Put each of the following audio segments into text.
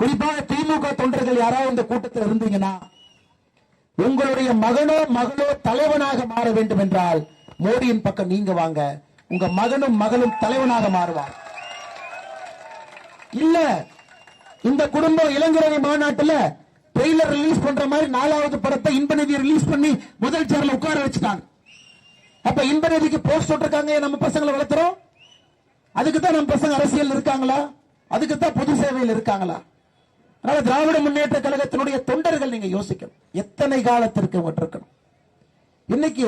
குறிப்பாக திமுக தொண்டர்கள் யாராவது இந்த கூட்டத்தில் இருந்தீங்கன்னா உங்களுடைய மகனோ மகளோ தலைவனாக மாற வேண்டும் என்றால் மோடியின் பக்கம் நீங்க வாங்க. உங்க மகனும் மகளும் தலைவனாக மாறுவார். இல்ல இந்த குடும்பம் இளைஞரணி மாநாட்டில் ட்ரெய்லர் ரிலீஸ் பண்ற மாதிரி நாலாவது படத்தை இன்பநிதி ரிலீஸ் பண்ணி முதல் சேர்ல உட்கார வச்சுட்டாங்க. அப்ப இன்பநிதிக்கு போஸ்ட் போட்டிருக்காங்க நம்ம பசங்களை வளர்த்துறோம். அதுக்கு தான் நம்ம பசங்க அரசியல் இருக்காங்களா? அதுக்கு தான் பொது சேவையில் இருக்காங்களா? அதனால திராவிட முன்னேற்ற கழகத்தினுடைய தொண்டர்கள் நீங்க யோசிக்கணும். எத்தனை காலத்திற்கு அவங்க இருக்கணும்? இன்னைக்கு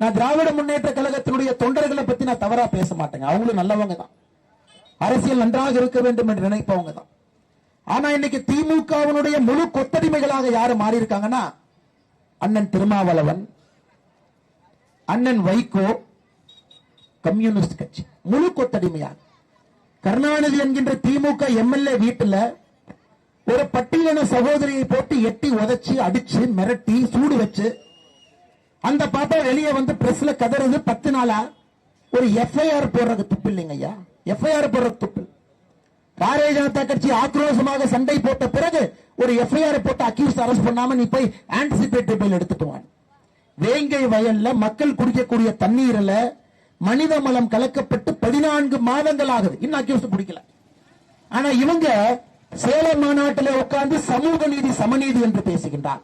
நான் திராவிட முன்னேற்ற கழகத்தினுடைய தொண்டர்களை பத்தி நான் தவறா பேச மாட்டேங்க. அவங்களும் நல்லவங்க தான். அரசியல் நன்றாக இருக்க வேண்டும் என்று நினைப்பவங்க தான். ஆனா இன்னைக்கு திமுகவினுடைய முழு கொத்தடிமைகளாக யாரு மாறி இருக்காங்கன்னா அண்ணன் திருமாவளவன் அண்ணன் வைகோ கம்யூனிஸ்ட் கட்சி. முழு கொத்தடிமையாக கருணாநிதி என்கின்ற திமுக எம்எல்ஏ வீட்டுல ஒரு பட்டியலின சகோதரியை போட்டு எட்டி உதச்சி அடிச்சு மிரட்டி சூடு வச்சு அந்த பாப்பா வெளியே வந்து பிரஸ்ல கதறது பத்து நாளா ஒரு எஃப்ஐஆர் போடுறது துப்பு இல்லைங்க ஐயா. எஃப்ஐஆர் போடுறது துப்பு பாரதிய ஜனதா கட்சி ஆக்ரோஷமாக சண்டை போட்ட பிறகு ஒரு எஃப்ஐஆர் போட்டு அக்யூஸ்ட் அரெஸ்ட் பண்ணாம நீ போய் ஆன்டிசிபேட்டரி பெயில் எடுத்துட்டு வேங்கை வயல்ல மக்கள் குடிக்கக்கூடிய தண்ணீரில் மனித மலம் கலக்கப்பட்டு பதினான்கு மாதங்கள் ஆகுது இன்னும் அக்யூஸ்ட் குடிக்கல. ஆனா இவங்க சேலம் மாநாட்டில் உட்கார்ந்து சமூக நீதி சமநீதி என்று பேசுகின்றார்.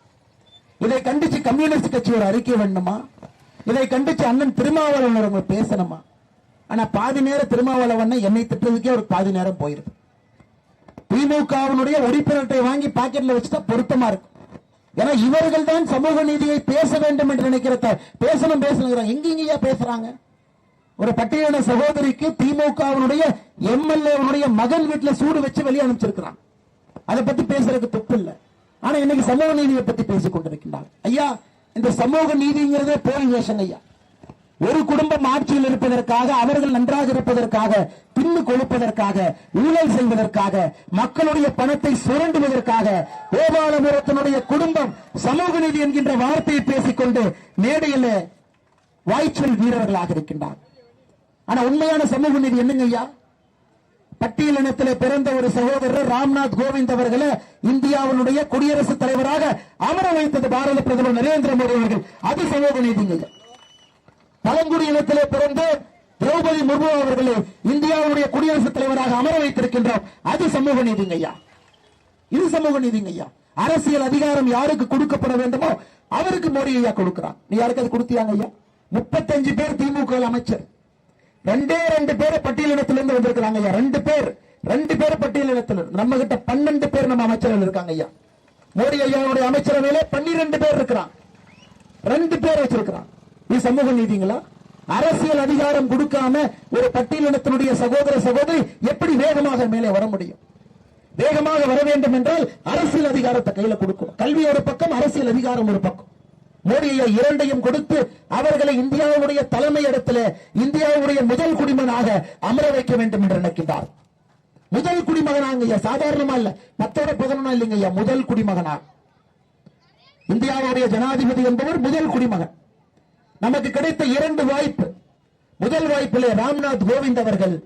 இதை கண்டிச்சு கம்யூனிஸ்ட் கட்சி ஒரு அறிக்கை வேணுமா இதை கண்டிச்சு அண்ணன் திருமாவளவன் அவங்க பேசணுமா? ஆனா பாதி நேரம் திருமாவளவன் என்னை திட்டுறதுக்கே ஒரு பாதி நேரம் போயிருது. திமுகவினுடைய உறுப்பினர்களை வாங்கி பாக்கெட்ல வச்சுட்டா பொருத்தமா இருக்கும். ஏன்னா இவர்கள் தான் சமூக நீதியை பேச வேண்டும் என்று நினைக்கிறத பேசணும் பேசணும் எங்கெங்கயா பேசுறாங்க? ஒரு பட்டியலின சகோதரிக்கு திமுகவினுடைய எம்எல்ஏ மகன் வீட்டுல சூடு வச்சு வெளியே அனுப்பிச்சிருக்கிறான். அதை பத்தி பேசுறதுக்கு தப்பு இல்ல ஆனா இன்னைக்கு சமூக நீதியை பத்தி பேசிக் கொண்டிருக்கின்றார் ஐயா இந்த சமூக நீதிங்கிறதே போலி வேஷன் ஐயா. ஒரு குடும்பம் ஆட்சியில் இருப்பதற்காக அவர்கள் நன்றாக இருப்பதற்காக பின்னு கொழுப்பதற்காக ஊழல் செய்வதற்காக மக்களுடைய பணத்தை சுரண்டுவதற்காக கோபாலபுரத்தினுடைய குடும்பம் சமூக நீதி என்கின்ற வார்த்தையை பேசிக்கொண்டு மேடையில் வாய்ச்சொல் வீரர்களாக இருக்கின்றார் ஆனா உண்மையான சமூக நீதி என்னங்க ஐயா? பட்டியலினத்திலே பிறந்த ஒரு சகோதரர் ராம்நாத் கோவிந்த் அவர்களை இந்தியாவினுடைய குடியரசுத் தலைவராக அமர வைத்தது பாரத பிரதமர் நரேந்திர மோடி அவர்கள். அது சமூக நீதிங்க. பழங்குடி இனத்திலே பிறந்து திரௌபதி முர்மு அவர்களை இந்தியாவுடைய குடியரசுத் தலைவராக அமர வைத்திருக்கின்றோம். அது சமூக நீதிங்க ஐயா. இது சமூக நீதிங்க ஐயா. அரசியல் அதிகாரம் யாருக்கு கொடுக்கப்பட வேண்டுமோ அவருக்கு மோடி ஐயா கொடுக்கிறான் நீ யாருக்கு அது கொடுத்தியாங்க ஐயா? முப்பத்தஞ்சு பேர் திமுக அமைச்சர். ரெண்டே ரெண்டு பேர் பட்டியலினத்திலிருந்து வந்திருக்கிறாங்க ஐயா. ரெண்டு பேர் ரெண்டு பேர் பட்டியலினத்திலிருந்து நம்ம கிட்ட பன்னெண்டு பேர் நம்ம அமைச்சர்கள் இருக்காங்க ஐயா. மோடி ஐயாவுடைய அமைச்சரவையில பன்னிரண்டு பேர் இருக்கிறான். ரெண்டு பேர் வச்சிருக்கிறான். இது சமூக நீதிங்களா? அரசியல் அதிகாரம் கொடுக்காம ஒரு பட்டியலினத்தினுடைய சகோதர சகோதரி எப்படி வேகமாக மேலே வர முடியும்? வேகமாக வர வேண்டும் என்றால் அரசியல் அதிகாரத்தை கையில கொடுக்கணும். கல்வி ஒரு பக்கம் அரசியல் அதிகாரம் ஒரு பக்கம். மோடியை இரண்டையும் கொடுத்து அவர்களை இந்தியாவுடைய தலைமை இடத்துல இந்தியாவுடைய முதல் குடிமகனாக அமர வைக்க வேண்டும் என்று நினைக்கின்றார். முதல் குடிமகனாங்க ஐயா சாதாரணமா இல்ல. பத்தோட பதினொன்னா இல்லைங்க ஐயா முதல் குடிமகனா. இந்தியாவுடைய ஜனாதிபதி என்பவர் முதல் குடிமகன். நமக்கு கிடைத்த இரண்டு வாய்ப்பு. முதல் வாய்ப்பிலே ராம்நாத் கோவிந்த் அவர்கள்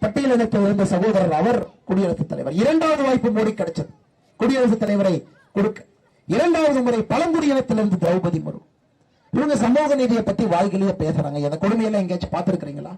பட்டியலினத்தில் இருந்த சகோதரர் அவர் குடியரசுத் தலைவர். இரண்டாவது வாய்ப்பு மோடி கிடைச்சது. குடியரசுத் தலைவரை கொடுக்க. இரண்டாவது முறை பழங்குடியினத்திலிருந்து திரௌபதி முர்மு இவங்க சமூக நீதியை பத்தி வாய்கிலேயே பேசுறாங்க. இந்த கொடுமையெல்லாம் எங்கேயாச்சும் பார்த்திருக்கிறீங்களா?